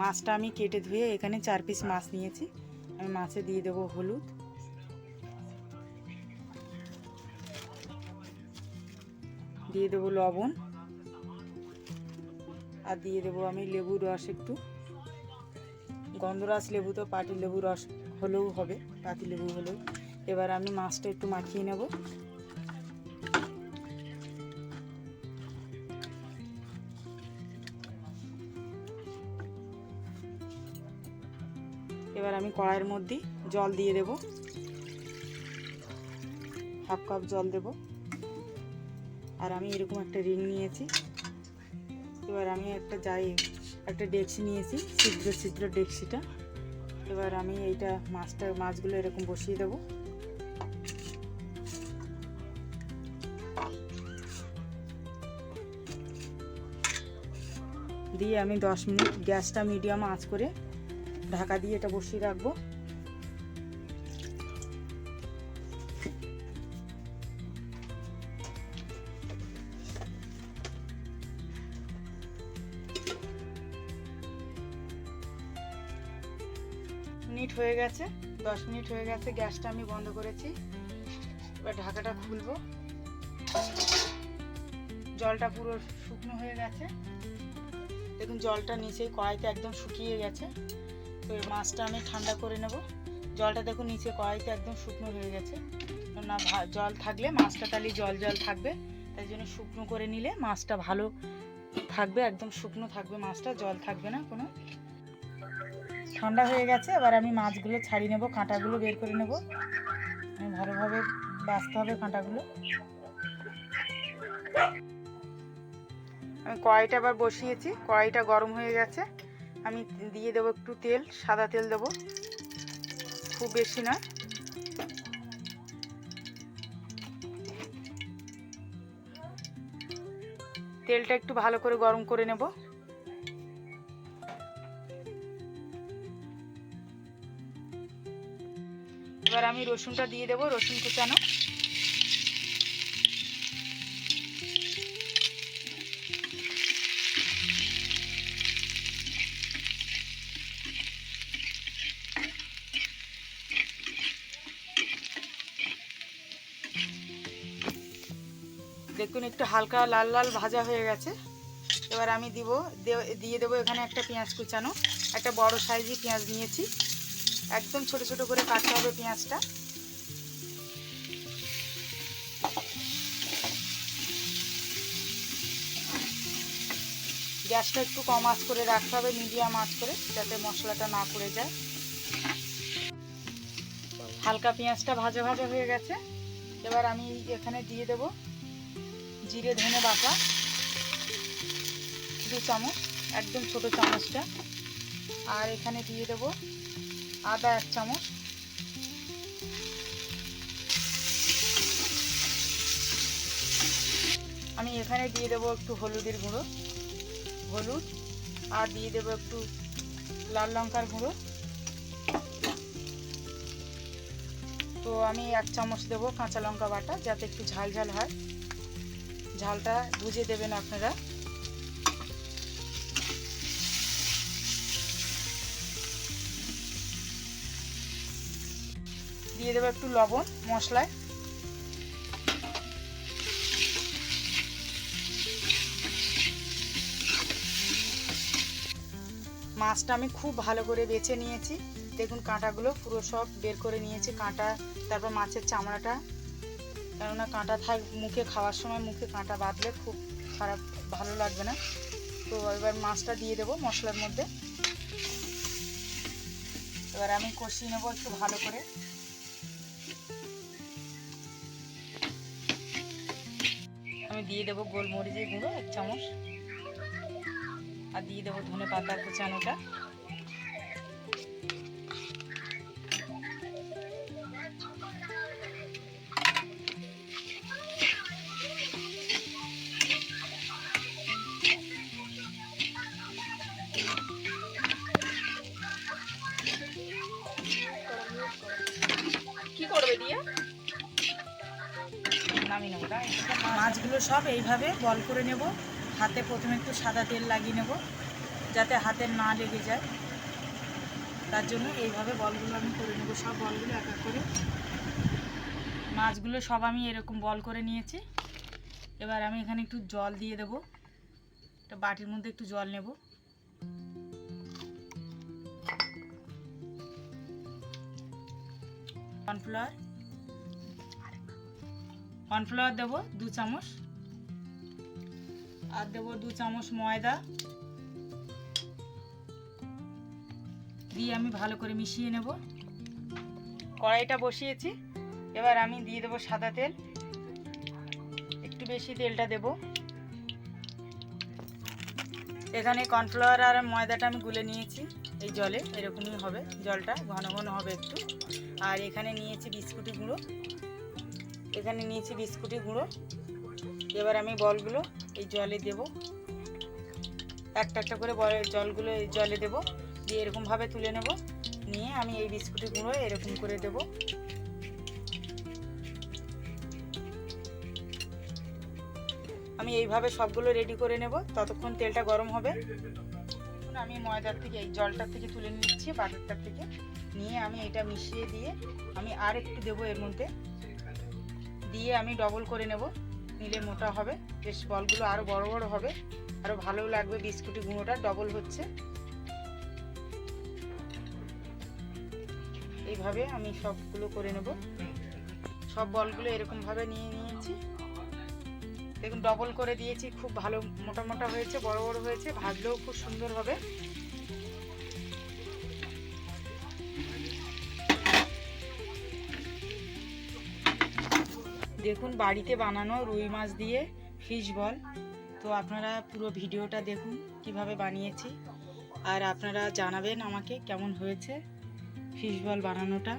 মাছটা আমি কেটে ধুয়ে এখানে চার পিস মাছ নিয়েছি। আমি মাছে দিয়ে দেবো হলুদ। দিয়ে দেবো লবণ। আর দিয়ে দেবো আমি লেবু রস একটু। গন্ধরাস লেবু তো পাটি লেবু রস হলেও হবে পাতি লেবু হলেও। এবার আমি মাছটা একটু মাখিয়ে নেব। এবার আমি কড়াইয়ের মধ্যে জল দিয়ে দেব। হাফ কাপ জল দেব। আর আমি এরকম একটা রিং নিয়েছি। এবার আমি একটা যাই, একটা ডেকসি নিয়েছি, ছিদ্র ছিদ্র ডেকসিটা এবার আমি এইটা মাছটা, মাছগুলো এরকম বসিয়ে দেবো। দিয়ে আমি দশ মিনিট গ্যাসটা মিডিয়াম আঁচ করে ঢাকা দিয়ে এটা বসিয়ে রাখব। মিনিট হয়ে গেছে, দশ মিনিট হয়ে গেছে, গ্যাসটা আমি বন্ধ করেছি। এবার ঢাকাটা খুলবো। জলটা পুরো শুকনো হয়ে গেছে। দেখুন, জলটা নিচেই কড়াইতে একদম শুকিয়ে গেছে। এই মাছটা আমি ঠান্ডা করে নেব। জলটা দেখুন নিচে কড়াইতে একদম শুকনো হয়ে গেছে। না জল থাকলে মাছটা তাহলে জল জল থাকবে। তাই জন্য শুকনো করে নিলে মাছটা ভালো থাকবে, একদম শুকনো থাকবে মাছটা, জল থাকবে না কোনো। ঠান্ডা হয়ে গেছে, এবার আমি মাছগুলো ছাড়িয়ে নেব, কাঁটাগুলো বের করে নেব। ভালোভাবে বাছতে হবে কাঁটাগুলো। আমি কড়াইটা আবার বসিয়েছি, কড়াইটা গরম হয়ে গেছে। আমি দিয়ে দেবো একটু তেল, সাদা তেল দেবো। খুব বেশি নয় তেলটা একটু ভালো করে গরম করে নেব। এবার আমি রসুনটা দিয়ে দেবো, রসুন কুচানো। দেখুন, একটু হালকা লাল লাল ভাজা হয়ে গেছে। এবার আমি দিব দিয়ে দেবো এখানে একটা পেঁয়াজ কুচানো। একটা বড় সাইজই পেঁয়াজ নিয়েছি। একদম ছোট ছোট করে কাটতে হবে পেঁয়াজটা। গ্যাসটা একটু কম আঁচ করে রাখতে হবে, মিডিয়াম আঁচ করে, যাতে মশলাটা না পড়ে যায়। হালকা পেঁয়াজটা ভাজা ভাজা হয়ে গেছে। এবার আমি এখানে দিয়ে দেব জিরে, ধনে বাটা, দু চামচ, একদম ছোট চামচটা। আর এখানে দিয়ে দেব আদা এক চামচ। আমি এখানে দিয়ে দেবো একটু হলুদের গুঁড়ো, হলুদ। আর দিয়ে দেবো একটু লাল লঙ্কার গুঁড়ো। তো আমি এক চামচ দেবো কাঁচা লঙ্কা বাটা, যাতে একটু ঝাল ঝাল হয়। ঝালটা বুঝে দেবেন আপনারা। দিয়ে দেবো একটু লবণ মশলায়। মাছটা আমি খুব ভালো করে বেছে নিয়েছি। দেখুন কাঁটাগুলো পুরো সব বের করে নিয়েছি। কাঁটা, তারপর মাছের চামড়াটা কেননা কাঁটা থাক, মুখে খাওয়ার সময় মুখে কাঁটা বাঁধলে খুব খারাপ, ভালো লাগবে না। তো এবার মাছটা দিয়ে দেবো মশলার মধ্যে। এবার আমি কষিয়ে নেব একটু ভালো করে। আমি দিয়ে দেবো গোলমরিচের গুঁড়ো, এক চামচ। আর দিয়ে দেবো ধনে পাতা কুচানোটা। মাছগুলো সব এইভাবে বল করে নেব। হাতে প্রথমে একটু সাদা তেল লাগিয়ে নেব, যাতে হাতে না লেগে যায়। তার জন্য এইভাবে বলগুলো আমি করে নেব, সব বলগুলো এক এক করে। মাছগুলো সব আমি এরকম বল করে নিয়েছি। এবার আমি এখানে একটু জল দিয়ে দেবো। একটা বাটির মধ্যে একটু জল নেব। কর্নফ্লাওয়ার। কর্নফ্লাওয়ার দেবো দু চামচ। আর দেবো দু চামচ ময়দা। দিয়ে আমি ভালো করে মিশিয়ে নেব। কড়াইটা বসিয়েছি। এবার আমি দিয়ে দেবো সাদা তেল। একটু বেশি তেলটা দেব। এখানে কর্নফ্লাওয়ার আর ময়দাটা আমি গুলে নিয়েছি। এই জলে, এরকমই হবে। জলটা ঘন ঘন হবে একটু। আর এখানে নিয়েছি বিস্কুটি গুঁড়ো। এখানে নিয়েছি বিস্কুটি গুঁড়ো। এবার আমি বলগুলো এই জলে দেব। একটা একটা করে বল- জলগুলো এই জলে দেব। দিয়ে এরকমভাবে তুলে নেব। নিয়ে আমি এই বিস্কুটি গুঁড়ো এরকম করে দেব। আমি এইভাবে সবগুলো রেডি করে নেব। ততক্ষণ তেলটা গরম হবে। আমি ময়দার থেকে, এই জলটার থেকে তুলে নিচ্ছি, বাটারটার থেকে। নিয়ে আমি এটা মিশিয়ে দিয়ে আমি আর একটু দেবো এর মধ্যে। দিয়ে আমি ডবল করে নেব। নিলে মোটা হবে। বেশ, বলগুলো আরও বড় বড় হবে। আরও ভালো লাগবে বিস্কুটি গুঁড়োটা ডবল হচ্ছে। এইভাবে আমি সবগুলো করে নেব। সব বলগুলো এরকমভাবে নিয়ে নিয়েছি। দেখুন ডবল করে দিয়েছি। খুব ভালো মোটা মোটা হয়েছে, বড় বড় হয়েছে, ভাজলেও খুব সুন্দর হবে। দেখুন বাড়িতে বানানো রুই মাছ দিয়ে ফিশ বল। তো আপনারা পুরো ভিডিওটা দেখুন কীভাবে বানিয়েছি। আর আপনারা জানাবেন আমাকে কেমন হয়েছে ফিশ বল বানানোটা।